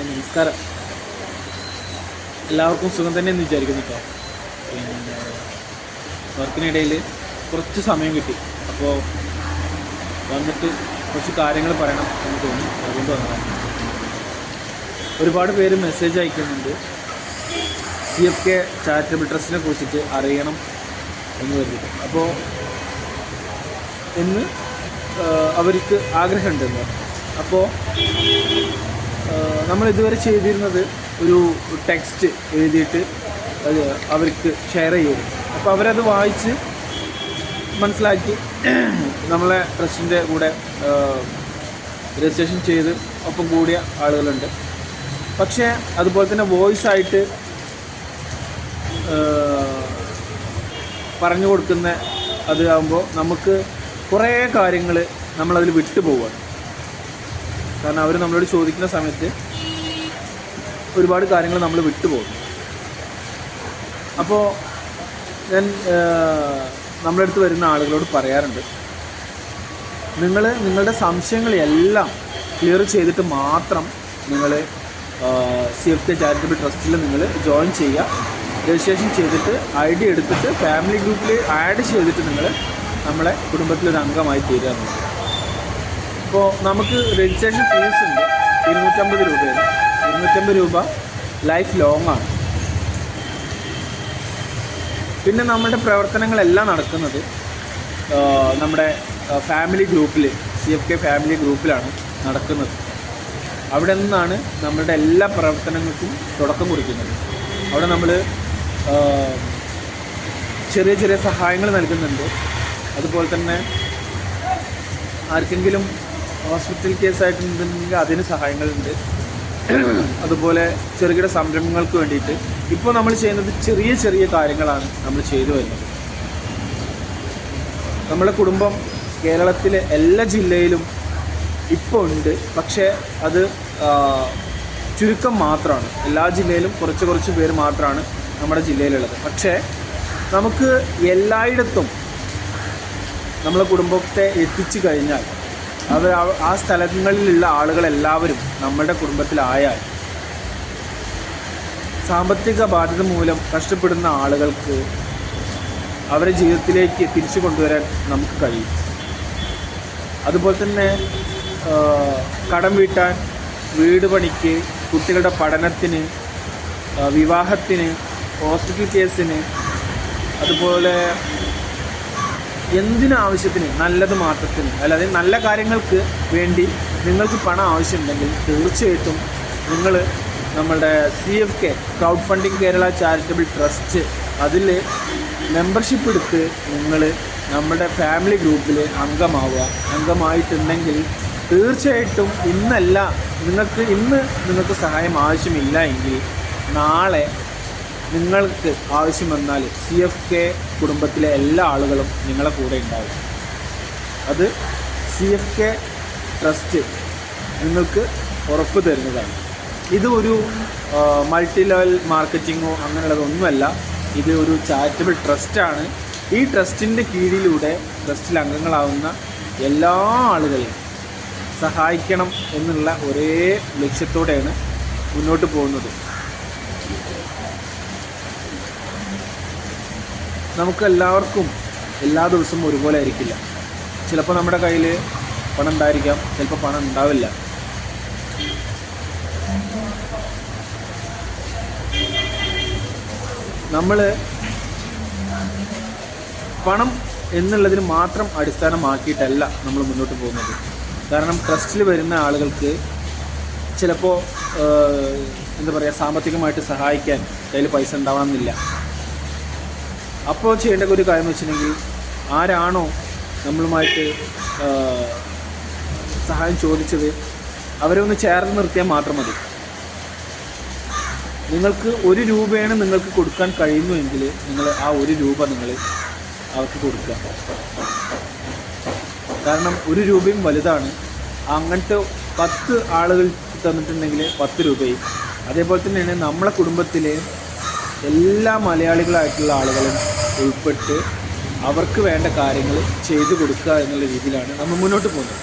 Hi നമസ്കാരം. എല്ലാവർക്കും സുഖം തന്നെ എന്ന് വിചാരിക്കുന്നു കേട്ടോ വർക്കിനിടയിൽ കുറച്ച് സമയം കിട്ടി. അപ്പോൾ വന്നിട്ട് കുറച്ച് കാര്യങ്ങൾ പറയണം എന്ന് തോന്നി. അതുകൊണ്ട് വന്നതാണ് ഒരുപാട് പേര് മെസ്സേജ് അയക്കുന്നുണ്ട്. സി എഫ് കെ ചാരിറ്റബിൾ ട്രസ്റ്റിനെ കുറിച്ചിട്ട് അറിയണം എന്ന് കരുതിയിട്ട്. അപ്പോൾ എന്ന് അവർക്ക് ആഗ്രഹമുണ്ടെന്ന് അപ്പോൾ നമ്മൾ ഇതുവരെ ചെയ്തിരുന്നത് ഒരു ടെക്സ്റ്റ് എഴുതിയിട്ട് അത് അവർക്ക് ഷെയർ ചെയ്യും അപ്പോൾ അവരത് വായിച്ച് മനസ്സിലാക്കി നമ്മളെ ട്രസ്റ്റിന്റെ കൂടെ രജിസ്ട്രേഷൻ ചെയ്ത് ഒപ്പം കൂടിയ ആളുകളുണ്ട്. പക്ഷേ അതുപോലെ തന്നെ വോയിസ് ആയിട്ട് പറഞ്ഞു കൊടുക്കുന്ന അത് ആകുമ്പോൾ നമുക്ക് കുറേ കാര്യങ്ങൾ നമ്മളതിൽ വിട്ടു പോവുകയാണ് കാരണം അവർ നമ്മളോട് ചോദിക്കുന്ന സമയത്ത് ഒരുപാട് കാര്യങ്ങൾ നമ്മൾ വിട്ടുപോകും. അപ്പോൾ ഞാൻ നമ്മുടെ അടുത്ത് വരുന്ന ആളുകളോട് പറയാറുണ്ട് നിങ്ങൾ നിങ്ങളുടെ സംശയങ്ങളെല്ലാം ക്ലിയർ ചെയ്തിട്ട് മാത്രം നിങ്ങൾ സി എഫ് കെ ചാരിറ്റബിൾ ട്രസ്റ്റിൽ നിങ്ങൾ ജോയിൻ ചെയ്യുക. രജിസ്ട്രേഷൻ ചെയ്തിട്ട് ഐ ഡി എടുത്തിട്ട് ഫാമിലി ഗ്രൂപ്പിൽ ആഡ് ചെയ്തിട്ട് നിങ്ങൾ നമ്മളെ കുടുംബത്തിലൊരു അംഗമായി എന്നുള്ളത് ഇപ്പോൾ നമുക്ക് രജിസ്ട്രേഷൻ ഫീസ് ഉണ്ട്. ഇരുന്നൂറ്റമ്പത് രൂപയാണ്. ഇരുന്നൂറ്റമ്പത് രൂപ ലൈഫ് ലോങ് ആണ്. പിന്നെ നമ്മുടെ പ്രവർത്തനങ്ങളെല്ലാം നടക്കുന്നത് നമ്മുടെ ഫാമിലി ഗ്രൂപ്പിൽ സി എഫ് കെ ഫാമിലി ഗ്രൂപ്പിലാണ് നടക്കുന്നത്. അവിടെ നിന്നാണ് നമ്മളുടെ എല്ലാ പ്രവർത്തനങ്ങൾക്കും തുടക്കം കുറിക്കുന്നത്. അവിടെ നമ്മൾ ചെറിയ ചെറിയ സഹായങ്ങൾ നൽകുന്നുണ്ട്. അതുപോലെ തന്നെ ആർക്കെങ്കിലും ഹോസ്പിറ്റൽ കേസായിട്ടുണ്ടെങ്കിൽ അതിന് സഹായങ്ങളുണ്ട്. അതുപോലെ ചെറുകിട സംരംഭങ്ങൾക്ക് വേണ്ടിയിട്ട്. ഇപ്പോൾ നമ്മൾ ചെയ്യുന്നത് ചെറിയ ചെറിയ കാര്യങ്ങളാണ് നമ്മൾ ചെയ്തു വരുന്നത്. നമ്മുടെ കുടുംബം കേരളത്തിലെ എല്ലാ ജില്ലയിലും ഇപ്പോൾ ഉണ്ട്. പക്ഷേ അത് ചുരുക്കം മാത്രമാണ്. എല്ലാ ജില്ലയിലും കുറച്ച് കുറച്ച് പേര് മാത്രമാണ് നമ്മുടെ ജില്ലയിലുള്ളത്. പക്ഷേ നമുക്ക് എല്ലായിടത്തും നമ്മളെ കുടുംബത്തെ എത്തിച്ചു കഴിഞ്ഞാൽ അവർ ആ- സ്ഥലങ്ങളിലുള്ള ആളുകളെല്ലാവരും നമ്മുടെ കുടുംബത്തിലായാൽ സാമ്പത്തിക ബാധ്യത മൂലം കഷ്ടപ്പെടുന്ന ആളുകൾക്ക് അവരെ ജീവിതത്തിലേക്ക് തിരിച്ചു കൊണ്ടുവരാൻ നമുക്ക് കഴിയും. അതുപോലെ തന്നെ കടം വീട്ടാൻ വീട് പണിക്ക് കുട്ടികളുടെ പഠനത്തിന് വിവാഹത്തിന് ഹോസ്പിറ്റൽ കേസിന് അതുപോലെ എന്തിനാവശ്യത്തിന്? നല്ലത് മാത്രത്തിന്. അല്ലാതെ നല്ല കാര്യങ്ങൾക്ക് വേണ്ടി നിങ്ങൾക്ക് പണം ആവശ്യമുണ്ടെങ്കിൽ തീർച്ചയായിട്ടും നിങ്ങൾ നമ്മളുടെ C F K crowd funding Kerala charitable trust അതിൽ മെമ്പർഷിപ്പ് എടുത്ത് നിങ്ങൾ നമ്മുടെ ഫാമിലി ഗ്രൂപ്പിൽ അംഗമാവുക. അംഗമായിട്ടുണ്ടെങ്കിൽ തീർച്ചയായിട്ടും ഇന്നല്ല നിങ്ങൾക്ക് ഇന്ന് നിങ്ങൾക്ക് സഹായം ആവശ്യമില്ല എങ്കിൽ നാളെ നിങ്ങൾക്ക് ആവശ്യം വന്നാൽ സി എഫ് കെ കുടുംബത്തിലെ എല്ലാ ആളുകളും നിങ്ങളെ കൂടെ ഉണ്ടാവും. അത് സി എഫ് കെ ട്രസ്റ്റ് നിങ്ങൾക്ക് ഉറപ്പ് തരുന്നതാണ്. ഇത് ഒരു മൾട്ടി ലെവൽ മാർക്കറ്റിങ്ങോ അങ്ങനെയുള്ളതൊന്നുമല്ല ഇത് ഒരു ചാരിറ്റബിൾ ട്രസ്റ്റാണ് ഈ ട്രസ്റ്റിന്റെ കീഴിലൂടെ ട്രസ്റ്റിൽ അംഗങ്ങളാവുന്ന എല്ലാ ആളുകളെയും സഹായിക്കണം എന്നുള്ള ഒരേ ലക്ഷ്യത്തോടെയാണ് മുന്നോട്ട് പോകുന്നത്. നമുക്ക് എല്ലാവർക്കും എല്ലാ ദിവസവും ഒരുപോലെ ആയിരിക്കില്ല. ചിലപ്പോൾ നമ്മുടെ കയ്യിൽ പണം ഉണ്ടായിരിക്കാം ചിലപ്പോൾ പണം ഉണ്ടാവില്ല നമ്മൾ പണം എന്നുള്ളതിന് മാത്രം അടിസ്ഥാനമാക്കിയിട്ടല്ല നമ്മൾ മുന്നോട്ട് പോകുന്നത്. കാരണം ട്രസ്റ്റിൽ വരുന്ന ആളുകൾക്ക് ചിലപ്പോൾ എന്താ പറയുക സാമ്പത്തികമായിട്ട് സഹായിക്കാൻ കയ്യിൽ പൈസ ഉണ്ടാവണമെന്നില്ല. അപ്പോൾ ചെയ്യേണ്ട ഒരു കാര്യം വെച്ചിട്ടുണ്ടെങ്കിൽ ആരാണോ നമ്മളുമായിട്ട് സഹായം ചോദിച്ചത് അവരെ ഒന്ന് ചേർന്ന് നിർത്തിയാൽ മാത്രം മതി. നിങ്ങൾക്ക് ഒരു രൂപയാണ് നിങ്ങൾക്ക് കൊടുക്കാൻ കഴിയുന്നുവെങ്കിൽ നിങ്ങൾ ആ ഒരു രൂപ നിങ്ങൾ അവർക്ക് കൊടുക്കുക. കാരണം ഒരു രൂപയും വലുതാണ്. അങ്ങനത്തെ പത്ത് ആളുകൾ തന്നിട്ടുണ്ടെങ്കിൽ പത്ത് രൂപയും. അതേപോലെ തന്നെയാണ് നമ്മളെ കുടുംബത്തിലെ എല്ലാ മലയാളികളായിട്ടുള്ള ആളുകളും ഉൾപ്പെട്ട് അവർക്ക് വേണ്ട കാര്യങ്ങൾ ചെയ്തു കൊടുക്കുക എന്നുള്ള രീതിയിലാണ് നമ്മൾ മുന്നോട്ട് പോകുന്നത്.